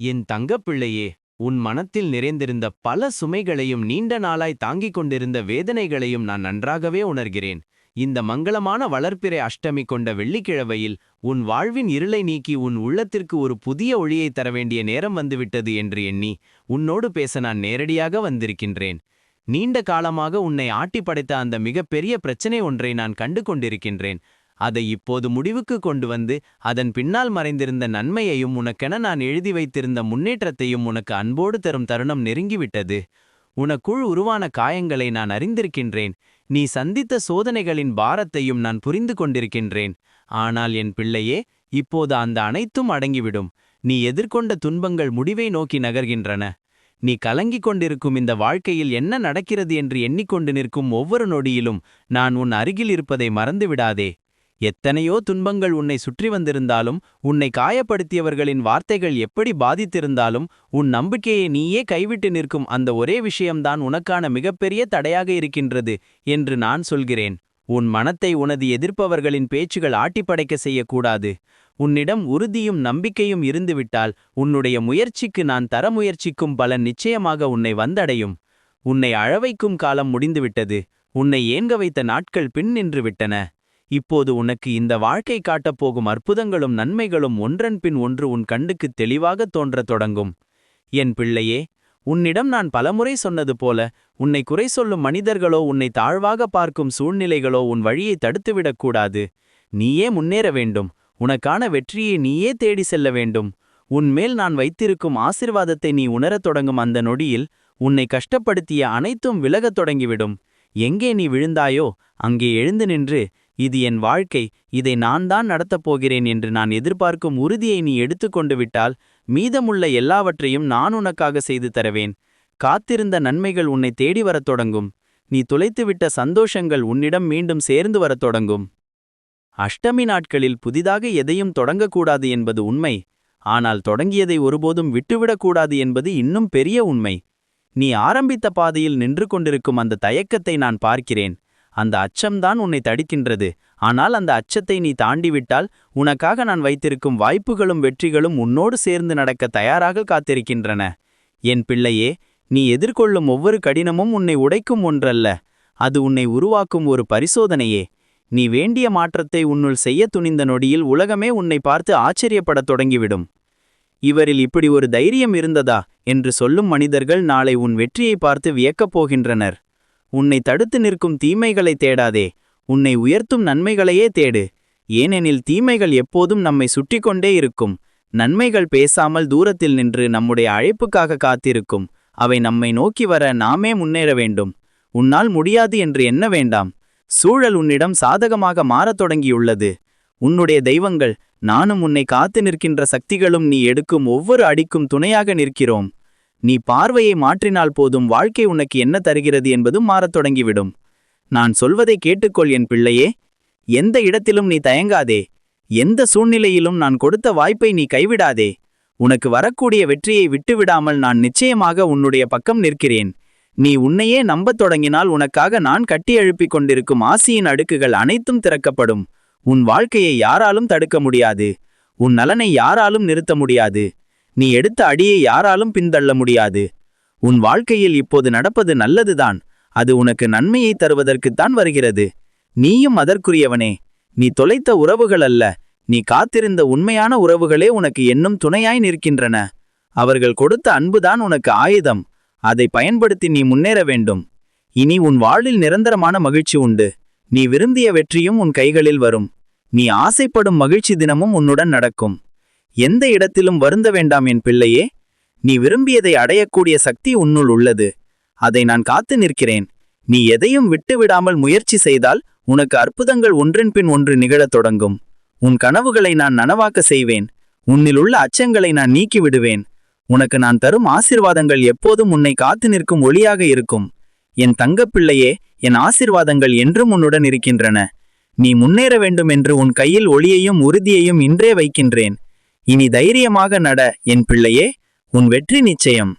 என் தங்கப்பிள்ளையே உன் மனத்தில் நிறைந்திருந்த பல சுமைகளையும் நீண்ட நாளாய் தாங்கிக் கொண்டிருந்த வேதனைகளையும் நான் நன்றாகவே உணர்கிறேன். இந்த மங்களமான வளர்ப்பிறை அஷ்டமி கொண்ட வெள்ளிக்கிழவையில் உன் வாழ்வின் இருளை நீக்கி உன் உள்ளத்திற்கு ஒரு புதிய ஒளியை தர வேண்டிய நேரம் வந்துவிட்டது என்று எண்ணி உன்னோடு பேச நான் நேரடியாக வந்திருக்கின்றேன். நீண்ட காலமாக உன்னை ஆட்டி படைத்த அந்த மிகப்பெரிய பிரச்சனை ஒன்றை நான் கண்டு கொண்டிருக்கின்றேன் அதை இப்போது முடிவுக்கு கொண்டு வந்து அதன் பின்னால் மறைந்திருந்த நன்மையையும் உனக்கென நான் எழுதி வைத்திருந்த முன்னேற்றத்தையும் உனக்கு அன்போடு தரும் தருணம் நெருங்கிவிட்டது. உனக்குள் உருவான காயங்களை நான் அறிந்திருக்கின்றேன். நீ சந்தித்த சோதனைகளின் பாரத்தையும் நான் புரிந்து கொண்டிருக்கின்றேன். ஆனால் என் பிள்ளையே இப்போது அந்த அனைத்தும் அடங்கிவிடும். நீ எதிர்கொண்ட துன்பங்கள் முடிவை நோக்கி நகர்கின்றன. நீ கலங்கிக் கொண்டிருக்கும் இந்த வாழ்க்கையில் என்ன நடக்கிறது என்று எண்ணிக்கொண்டு நிற்கும் ஒவ்வொரு நொடியிலும் நான் உன் அருகில் இருப்பதை மறந்துவிடாதே. எத்தனையோ துன்பங்கள் உன்னை சுற்றி வந்திருந்தாலும் உன்னை காயப்படுத்தியவர்களின் வார்த்தைகள் எப்படி பாதித்திருந்தாலும் உன் நம்பிக்கையை நீயே கைவிட்டு நிற்கும் அந்த ஒரே விஷயம்தான் உனக்கான மிகப்பெரிய தடையாக இருக்கின்றது என்று நான் சொல்கிறேன். உன் மனத்தை உனது எதிர்ப்பவர்களின் பேச்சுகள் ஆட்டிப்படைக்க செய்யக்கூடாது. உன்னிடம் உறுதியும் நம்பிக்கையும் இருந்துவிட்டால் உன்னுடைய முயற்சிக்கு நான் தர முயற்சிக்கும் பலன் நிச்சயமாக உன்னை வந்தடையும். உன்னை அழவைக்கும் காலம் முடிந்துவிட்டது. உன்னை ஏங்க வைத்த நாட்கள் பின் நின்று விட்டன இப்போது உனக்கு இந்த வாழ்க்கை காட்டப் போகும் அற்புதங்களும் நன்மைகளும் ஒன்றன் பின் ஒன்று உன் கண்டுக்கு தெளிவாகத் தோன்றத் தொடங்கும். என் பிள்ளையே உன்னிடம் நான் பலமுறை சொன்னது போல உன்னை குறை சொல்லும் மனிதர்களோ உன்னை தாழ்வாக பார்க்கும் சூழ்நிலைகளோ உன் வழியை தடுத்துவிடக்கூடாது நீயே முன்னேற வேண்டும். உனக்கான வெற்றியை நீயே தேடி செல்ல வேண்டும். உன்மேல் நான் வைத்திருக்கும் ஆசிர்வாதத்தை நீ உணரத் தொடங்கும் அந்த நொடியில் உன்னை கஷ்டப்படுத்திய அனைத்தும் விலகத் தொடங்கிவிடும். எங்கே நீ விழுந்தாயோ அங்கே எழுந்து நின்று இது என் வாழ்க்கை இதை நான் தான் நடத்தப் போகிறேன் என்று நான் எதிர்பார்க்கும் உறுதியை நீ எடுத்துக்கொண்டு விட்டால் மீதமுள்ள எல்லாவற்றையும் நான் உனக்காக செய்து தரவேன். காத்திருந்த நன்மைகள் உன்னை தேடி வரத் தொடங்கும். நீ துளைத்துவிட்ட சந்தோஷங்கள் உன்னிடம் மீண்டும் சேர்ந்து வரத் தொடங்கும். அஷ்டமி நாட்களில் புதிதாக எதையும் தொடங்கக்கூடாது என்பது உண்மை. ஆனால் தொடங்கியதை ஒருபோதும் விட்டுவிடக்கூடாது என்பது இன்னும் பெரிய உண்மை. நீ ஆரம்பித்த பாதையில் நின்று கொண்டிருக்கும் அந்த தயக்கத்தை நான் பார்க்கிறேன். அந்த அச்சம்தான் உன்னை தடுக்கின்றது. ஆனால் அந்த அச்சத்தை நீ தாண்டிவிட்டால் உனக்காக நான் வைத்திருக்கும் வாய்ப்புகளும் வெற்றிகளும் உன்னோடு சேர்ந்து நடக்க தயாராக காத்திருக்கின்றன. என் பிள்ளையே நீ எதிர்கொள்ளும் ஒவ்வொரு கடினமும் உன்னை உடைக்கும் ஒன்றல்ல. அது உன்னை உருவாக்கும் ஒரு பரிசோதனையே. நீ வேண்டிய மாற்றத்தை உன்னுள் செய்ய துணிந்த நொடியில் உலகமே உன்னை பார்த்து ஆச்சரியப்படத் தொடங்கிவிடும். இவரில் இப்படி ஒரு தைரியம் இருந்ததா? என்று சொல்லும் மனிதர்கள் நாளை உன் வெற்றியை பார்த்து வியக்கப் போகின்றனர். உன்னை தடுத்து நிற்கும் தீமைகளை தேடாதே. உன்னை உயர்த்தும் நன்மைகளையே தேடு. ஏனெனில் தீமைகள் எப்போதும் நம்மை சுற்றி கொண்டே இருக்கும். நன்மைகள் பேசாமல் தூரத்தில் நின்று நம்முடைய அழைப்புக்காக காத்திருக்கும். அவை நம்மை நோக்கி வர நாமே முன்னேற வேண்டும். உன்னால் முடியாது என்று எண்ண வேண்டாம். சூழல் உன்னிடம் சாதகமாக மாறத் தொடங்கியுள்ளது. உன்னுடைய தெய்வங்கள் நானும் உன்னை காத்து நிற்கின்ற சக்திகளும் நீ எடுக்கும் ஒவ்வொரு அடிக்கும் துணையாக நிற்கிறோம். நீ பார்வையை மாற்றினால் போதும் வாழ்க்கை உனக்கு என்ன தருகிறது என்பதும் மாறத் தொடங்கிவிடும். நான் சொல்வதை கேட்டுக்கொள் என் பிள்ளையே. எந்த இடத்திலும் நீ தயங்காதே. எந்த சூழ்நிலையிலும் நான் கொடுத்த வாய்ப்பை நீ கைவிடாதே. உனக்கு வரக்கூடிய வெற்றியை விட்டுவிடாமல் நான் நிச்சயமாக உன்னுடைய பக்கம் நிற்கிறேன். நீ உன்னையே நம்பத் தொடங்கினால் உனக்காக நான் கட்டி எழுப்பிக் கொண்டிருக்கும் ஆசியின் அடுக்குகள் அனைத்தும் திறக்கப்படும். உன் வாழ்க்கையை யாராலும் தடுக்க முடியாது. உன் நலனை யாராலும் நிறுத்த முடியாது. நீ எடுத்த அடியை யாராலும் பின்தள்ள முடியாது. உன் வாழ்க்கையில் இப்போது நடப்பது நல்லதுதான். அது உனக்கு நன்மையை தருவதற்குத்தான் வருகிறது. நீயும் அதற்குரியவனே. நீ தொலைத்த உறவுகள் அல்ல. நீ காத்திருந்த உண்மையான உறவுகளே உனக்கு என்னும் துணையாய் நிற்கின்றன. அவர்கள் கொடுத்த அன்புதான் உனக்கு ஆயுதம். அதை பயன்படுத்தி நீ முன்னேற வேண்டும். இனி உன் வாழ்வில் நிரந்தரமான மகிழ்ச்சி உண்டு. நீ விரும்பிய வெற்றியும் உன் கைகளில் வரும். நீ ஆசைப்படும் மகிழ்ச்சி தினமும் உன்னுடன் நடக்கும். எந்த இடத்திலும் வருந்த வேண்டாம் என் பிள்ளையே நீ விரும்பியதை அடையக்கூடிய சக்தி உன்னுள் உள்ளது. அதை நான் காத்து நிற்கிறேன். நீ எதையும் விட்டுவிடாமல் முயற்சி செய்தால் உனக்கு அற்புதங்கள் ஒன்றின் பின் ஒன்று நிகழத் தொடங்கும். உன் கனவுகளை நான் நனவாக்க செய்வேன். உன்னில் உள்ள அச்சங்களை நான் நீக்கி விடுவேன். உனக்கு நான் தரும் ஆசிர்வாதங்கள் எப்போதும் உன்னை காத்து நிற்கும் ஒளியாக இருக்கும். என் தங்கப்பிள்ளையே என் ஆசிர்வாதங்கள் என்றும் உன்னுடன் இருக்கின்றன. நீ முன்னேற வேண்டும் என்று உன் கையில் ஒளியையும் உறுதியையும் இன்றே வைக்கின்றேன். இனி தைரியமாக நட என் பிள்ளையே உன் வெற்றி நிச்சயம்.